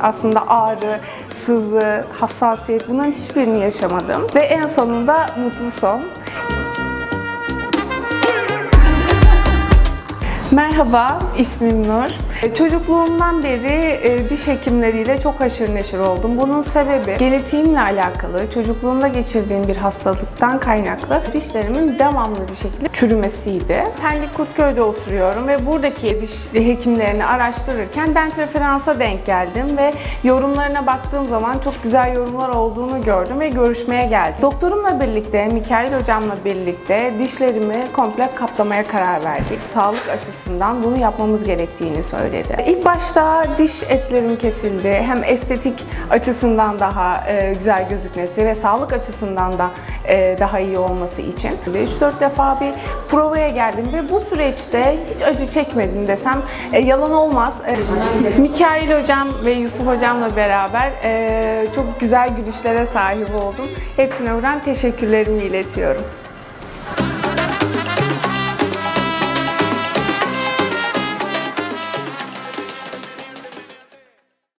Aslında ağrı, sızı, hassasiyet bunların hiçbirini yaşamadım. Ve en sonunda mutlu son. Merhaba, ismim Nur. E, Çocukluğumdan beri e, diş hekimleriyle çok haşır neşir oldum. Bunun sebebi genetiğimle alakalı, çocukluğumda geçirdiğim bir hastalıktan kaynaklı dişlerimin devamlı bir şekilde çürümesiydi. Pendik Kurtköy'de oturuyorum ve buradaki diş hekimlerini araştırırken dent referansa denk geldim ve yorumlarına baktığım zaman çok güzel yorumlar olduğunu gördüm ve görüşmeye geldim. Doktorumla birlikte, Mikail hocamla birlikte dişlerimi komple kaplamaya karar verdik. Sağlık açısından bunu yapmamız gerektiğini söyledi. İlk başta diş etlerim kesildi. Hem estetik açısından daha e, güzel gözükmesi ve sağlık açısından da e, daha iyi olması için. 3-4 defa bir provaya geldim ve bu süreçte hiç acı çekmedim desem e, yalan olmaz. Mikail hocam ve Yusuf hocamla beraber çok güzel gülüşlere sahip oldum. Hepsine buradan teşekkürlerimi iletiyorum.